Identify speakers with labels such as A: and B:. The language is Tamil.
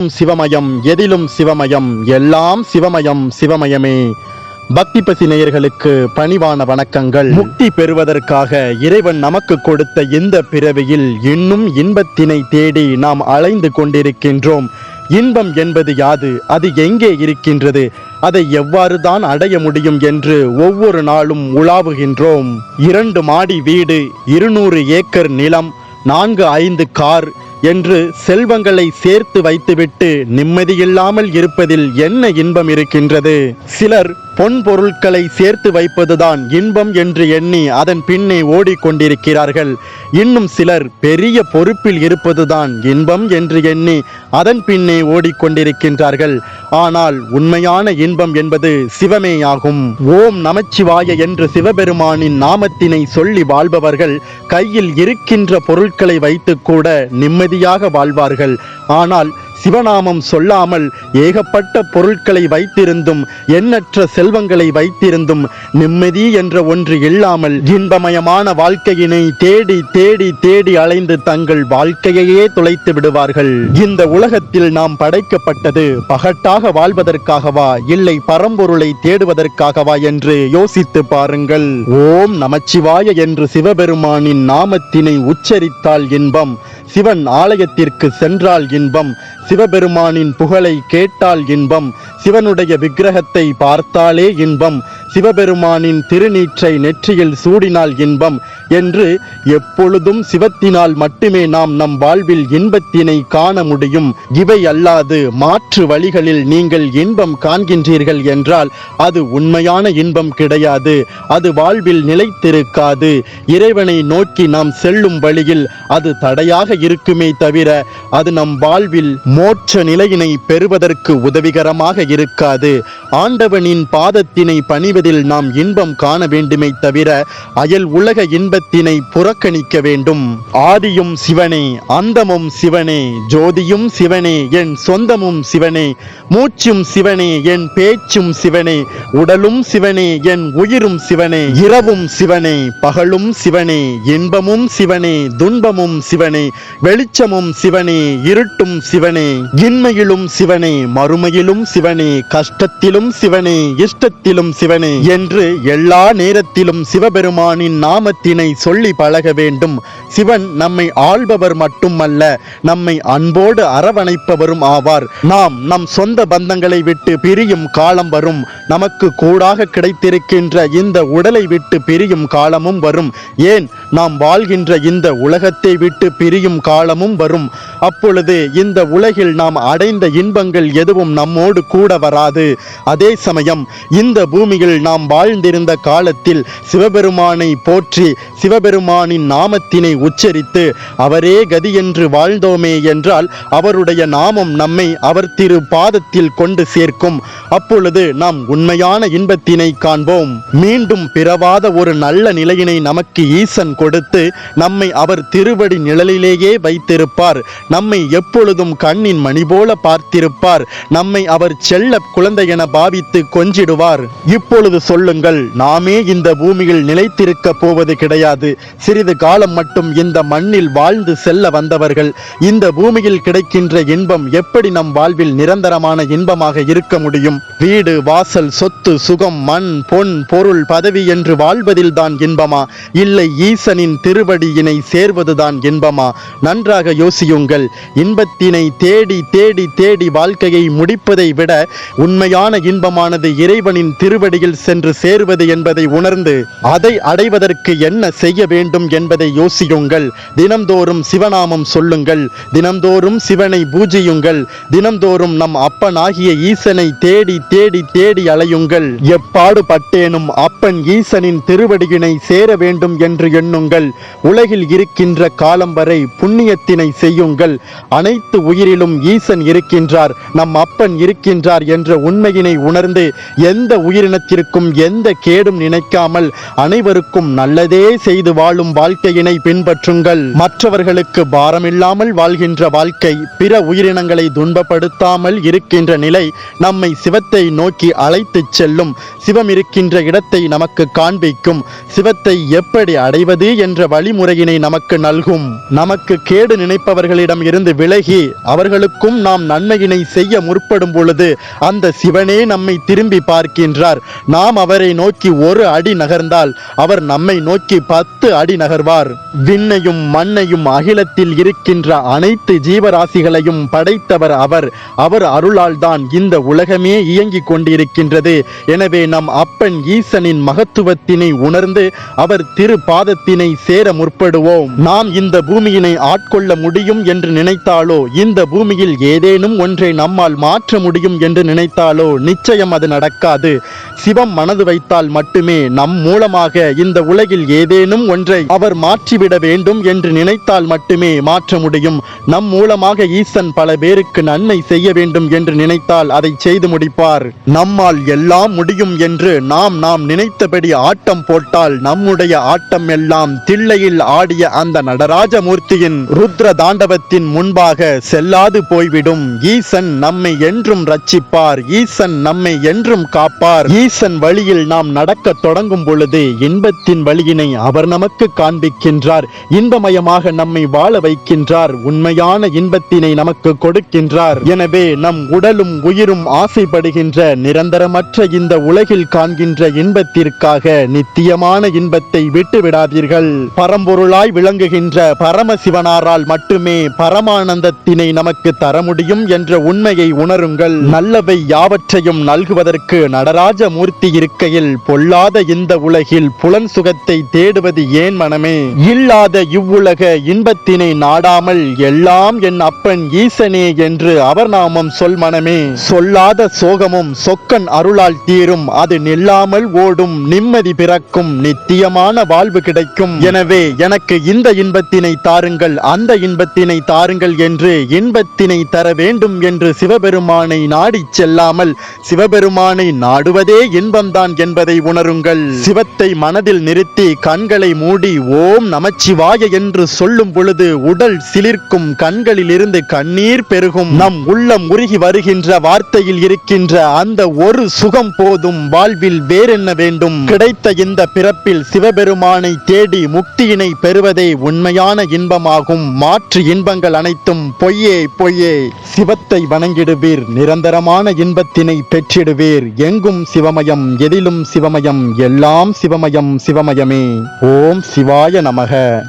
A: சிவமயம் எதிலும் சிவமயம் எல்லாம் சிவமயம் சிவமயமே. பக்தி பசி நேயர்களுக்கு பணிவான வணக்கங்கள். முக்தி பெறுவதற்காக இறைவன் நமக்கு கொடுத்த இந்த பிறவியில் இன்னும் இன்பத்தினை தேடி நாம் அலைந்து கொண்டிருக்கின்றோம். இன்பம் என்பது யாது? அது எங்கே இருக்கின்றது? அதை எவ்வாறு தான் அடைய முடியும் என்று ஒவ்வொரு நாளும் உலாவுகின்றோம். இரண்டு மாடி வீடு இருநூறு ஏக்கர் நிலம் நான்கு ஐந்து கார் என்று செல்வங்களை சேர்த்து வைத்துவிட்டு நிம்மதியில்லாமல் இருப்பதில் என்ன இன்பம் இருக்கின்றது? சிலர் பொன் பொருட்களை சேர்த்து வைப்பதுதான் இன்பம் என்று எண்ணி அதன் பின்னே ஓடிக்கொண்டிருக்கிறார்கள். இன்னும் சிலர் பெரிய பொறுப்பில் இருப்பதுதான் இன்பம் என்று எண்ணி அதன் பின்னே ஓடிக்கொண்டிருக்கின்றார்கள். ஆனால் உண்மையான இன்பம் என்பது சிவமேயாகும். ஓம் நமச்சிவாய என்று சிவபெருமானின் நாமத்தினை சொல்லி வாழ்பவர்கள் கையில் இருக்கின்ற பொருட்களை வைத்து கூட நிம்மதியாக வாழ்வார்கள். ஆனால் சிவநாமம் சொல்லாமல் ஏகப்பட்ட பொருட்களை வைத்திருந்தும் எண்ணற்ற செல்வங்களை வைத்திருந்தும் நிம்மதி என்ற ஒன்று இல்லாமல் இன்பமயமான வாழ்க்கையினை தேடி தேடி தேடி அலைந்து தங்கள் வாழ்க்கையையே துளைத்து விடுவார்கள். இந்த உலகத்தில் நாம் படைக்கப்பட்டது பகட்டாக வாழ்வதற்காகவா இல்லை பரம்பொருளை தேடுவதற்காகவா என்று யோசித்து பாருங்கள். ஓம் நமச்சிவாய என்று சிவபெருமானின் நாமத்தினை உச்சரித்தால் இன்பம் சிவன் ஆலயத்திற்கு சென்றால் இன்பம் சிவபெருமானின் புகழை கேட்டால் இன்பம் சிவனுடைய விக்கிரகத்தை பார்த்தாலே இன்பம் சிவபெருமானின் திருநீற்றை நெற்றியில் சூடினால் இன்பம் என்று எப்பொழுதும் சிவத்தினால் மட்டுமே நாம் நம் வாழ்வில் இன்பத்தினை காண முடியும். இவை அல்லாது மாற்று வழிகளில் நீங்கள் இன்பம் காண்கின்றீர்கள் என்றால் அது உண்மையான இன்பம் கிடையாது. அது வாழ்வில் நிலைத்திருக்காது. இறைவனை நோக்கி நாம் செல்லும் வழியில் அது தடையாக இருக்குமே தவிர அது நம் வாழ்வில் மோட்ச நிலையினை பெறுவதற்கு உதவிகரமாக இருக்காது. ஆண்டவனின் பாதத்தினை பணிவதில் நாம் இன்பம் காண வேண்டுமே தவிர அயல் உலக இன்பத்தினை புறக்கணிக்க வேண்டும். ஆதியும் சிவனே அந்தமும் சிவனே ஜோதியும் சிவனே என் சொந்தமும் சிவனே மூச்சும் சிவனே என் பேச்சும் சிவனே உடலும் சிவனே என் உயிரும் சிவனே இரவும் சிவனே பகலும் சிவனே இன்பமும் சிவனே துன்பமும் சிவனே வெளிச்சமும் சிவனே இருட்டும் சிவனே இன்மையிலும் சிவனே மறுமையிலும் சிவனே கஷ்டத்திலும் சிவனே இஷ்டத்திலும் சிவனே என்று எல்லா நேரத்திலும் சிவபெருமானின் நாமத்தினை சொல்லி பழக வேண்டும். சிவன் நம்மை ஆள்பவர் மட்டுமல்ல நம்மை அன்போடு அரவணைப்பவரும் ஆவார். நாம் நம் சொந்த பந்தங்களை விட்டு பிரியும் காலம் வரும். நமக்கு கூடாக கிடைத்திருக்கின்ற இந்த உடலை விட்டு பிரியும் காலமும் வரும். ஏன்? நாம் வாழ்கின்ற இந்த உலகத்தை விட்டு பிரியும் காலமும் வரும். அப்பொழுது இந்த உலகில் நாம் அடைந்த இன்பங்கள் எதுவும் நம்மோடு கூட வராது. அதே சமயம் இந்த பூமியில் நாம் வாழ்ந்திருந்த காலத்தில் சிவபெருமானை போற்றி சிவபெருமானின் நாமத்தினை உச்சரித்து அவரே கதி என்று வாழ்ந்தோமே என்றால் அவருடைய நாமம் நம்மை அவர் திரு பாதத்தில் கொண்டு சேர்க்கும். அப்பொழுது நாம் உண்மையான இன்பத்தினை காண்போம். மீண்டும் பிறவாத ஒரு நல்ல நிலையினை நமக்கு ஈசன் கொடுத்து நம்மை அவர் திருவடி நிழலிலேயே வைத்திருப்பார். நம்மை எப்பொழுதும் கண்ணின் மணி போல பார்த்திருப்பார். நம்மை அவர் செல்ல குழந்தை என பாவித்து கொஞ்சிடுவார். இப்பொழுது சொல்லுங்கள் நாமே இந்த பூமியில் நிலைத்திருக்க போவது கிடையாது. சிறிது காலம் மட்டும் இந்த மண்ணில் வாழ்ந்து செல்ல வந்தவர்கள் இந்த பூமியில் கிடைக்கின்ற இன்பம் எப்படி நம் வாழ்வில் நிரந்தரமான இன்பமாக இருக்க முடியும்? வீடு வாசல் சொத்து சுகம் மண் பொன் பொருள் பதவி என்று வாழ்வதில்தான் இன்பமா? இல்லை ஈசனின் திருவடியினை சேர்வதுதான் இன்பமா? நன்றாக யோசியுங்கள். இன்பத்தினை தேடி தேடி தேடி வாழ்க்கையை முடிப்பதை விட உண்மையான இன்பமானது இறைவனின் திருவடியில் சென்று சேருவது என்பதை உணர்ந்து அதை அடைவதற்கு என்ன செய்ய வேண்டும் என்பதை யோசியுங்கள். தினம்தோறும் சிவநாமம் சொல்லுங்கள். தினம்தோறும் சிவனை பூஜியுங்கள். தினம்தோறும் நம் அப்பனாகிய ஈசனை தேடி தேடி தேடி அலையுங்கள். எப்பாடு பட்டேனும் அப்பன் ஈசனின் திருவடியினை சேர வேண்டும் என்று எண்ணுங்கள். உலகில் இருக்கின்ற காலம் வரை புண்ணியத்தினை செய்யுங்கள். அனைத்து உயிரிலும் ஈசன் இருக்கின்றார். நம் அப்பன் இருக்கின்றார் என்ற உண்மையினை உணர்ந்து எந்த உயிரினத்திற்கும் எந்த கேடும் நினைக்காமல் அனைவருக்கும் நல்லதே செய்து வாழும் வாழ்க்கையினை பின்பற்ற பின்பற்றுங்கள். மற்றவர்களுக்கு பாரமில்லாமல் வாழ்கின்ற வாழ்க்கை பிற உயிரினங்களை துன்பப்படுத்தாமல் இருக்கின்ற நிலை நம்மை சிவத்தை நோக்கி அழைத்துச் செல்லும். சிவம் இருக்கின்ற இடத்தை நமக்கு காண்பிக்கும். சிவத்தை எப்படி அடைவது என்ற வழிமுறையினை நமக்கு நல்கும். நமக்கு கேடு நினைப்பவர்களிடம் இருந்து விலகி அவர்களுக்கும் நாம் நன்மையினை செய்ய முற்படும் பொழுது அந்த சிவனே நம்மை திரும்பி பார்க்கின்றார். நாம் அவரை நோக்கி ஒரு அடி நகர்ந்தால் அவர் நம்மை நோக்கி பத்து அடி நகர்வார். விண்ணையும் மண்ணையும் அகிலத்தில் இருக்கின்ற அனைத்து ஜீவராசிகளையும் படைத்தவர் அவர். அவர் அருளால் தான் இந்த உலகமே இயங்கிக் கொண்டிருக்கின்றது. எனவே நம் அப்பன் ஈசனின் மகத்துவத்தினை உணர்ந்து அவர் திரு பாதத்தினை சேர முற்படுவோம். நாம் இந்த பூமியினை ஆட்கொள்ள முடியும் என்று நினைத்தாலோ இந்த பூமியில் ஏதேனும் ஒன்றை நம்மால் மாற்ற முடியும் என்று நினைத்தாலோ நிச்சயம் அது நடக்காது. சிவம் மனது வைத்தால் மட்டுமே நம் மூலமாக இந்த உலகில் ஏதேனும் ஒன்றை அவர் மாற்றிவிட வேண்டும் என்று நினைத்தால் மட்டுமே மாற்ற முடியும். நம் மூலமாக ஈசன் பல பேருக்கு நன்மை செய்ய வேண்டும் என்று நினைத்தால் அதை செய்து முடிப்பார். நம்மால் எல்லாம் முடியும் என்று நாம் நாம் நினைத்தபடி ஆட்டம் போட்டால் நம்முடைய ஆட்டம் எல்லாம் தில்லையில் ஆடிய அந்த நடராஜமூர்த்தியின் ருத்ர தாண்டவத்தின் முன்பாக செல்லாது போய்விடும். ஈசன் நம்மை என்றும் ரட்சிப்பார். ஈசன் நம்மை என்றும் காப்பார். ஈசன் வழியில் நாம் நடக்க தொடங்கும் பொழுது இன்பத்தின் வழியினை அவர் நமக்கு காண்பிக்கின்றார். இன்பமயமாக நம்மை வாழ வைக்கின்றார். உண்மையான இன்பத்தினை நமக்கு கொடுக்கின்றார். எனவே நம் உடலும் உயிரும் ஆசைப்படுகின்ற நிரந்தரமற்ற இந்த உலகில் காண்கின்ற இன்பத்திற்காக நித்தியமான இன்பத்தை விட்டுவிடாதீர்கள். பரம்பொருளாய் விளங்குகின்ற பரமசிவனாரால் மட்டுமே பரமானந்தத்தினை நமக்கு தர முடியும் என்ற உண்மையை உணருங்கள். நல்லவை யாவற்றையும் நல்குவதற்கு நடராஜ மூர்த்தி இருக்கையில் பொல்லாத இந்த உலகில் புலன் சுகத்தை தேடுவது ஏன் மனமே? இல்லா இல்லாத இவ்வுலக இன்பத்தினை நாடாமல் எல்லாம் என் அப்பன் ஈசனே என்று அவர் நாமம் சொல் மனமே. சொல்லாத சோகமும் சொக்கன் அருளால் தீரும் அது நில்லாமல் ஓடும் நிம்மதி பிறக்கும் நித்தியமான வாழ்வு கிடைக்கும். எனவே எனக்கு இந்த இன்பத்தினை தாருங்கள் அந்த இன்பத்தினை தாருங்கள் என்று இன்பத்தினை தர வேண்டும் என்று சிவபெருமானை நாடிச் செல்லாமல் சிவபெருமானை நாடுவதே இன்பம்தான் என்பதை உணருங்கள். சிவத்தை மனதில் நிறுத்தி கண்களை மூடி ஓம் நமச்சிவாய என்று சொல்லும் பொழுது உடல் சிலிர்க்கும் கண்களில் இருந்து கண்ணீர் பெருகும். நம் உள்ளம் உருகி வருகின்ற வார்த்தையில் இருக்கின்ற அந்த ஒரு சுகம் போதும் வாழ்வில் வேறென்ன வேண்டும்? கிடைத்த இந்த பிறப்பில் சிவபெருமானை தேடி முக்தியினை பெறுவதே உண்மையான இன்பமாகும். மாற்று இன்பங்கள் அனைத்தும் பொய்யே பொய்யே. சிவத்தை வணங்கிடுவீர் நிரந்தரமான இன்பத்தினை பெற்றிடுவீர். எங்கும் சிவமயம் எதிலும் சிவமயம் எல்லாம் சிவமயம் சிவமயமே. ஓம் சிவாய நமக.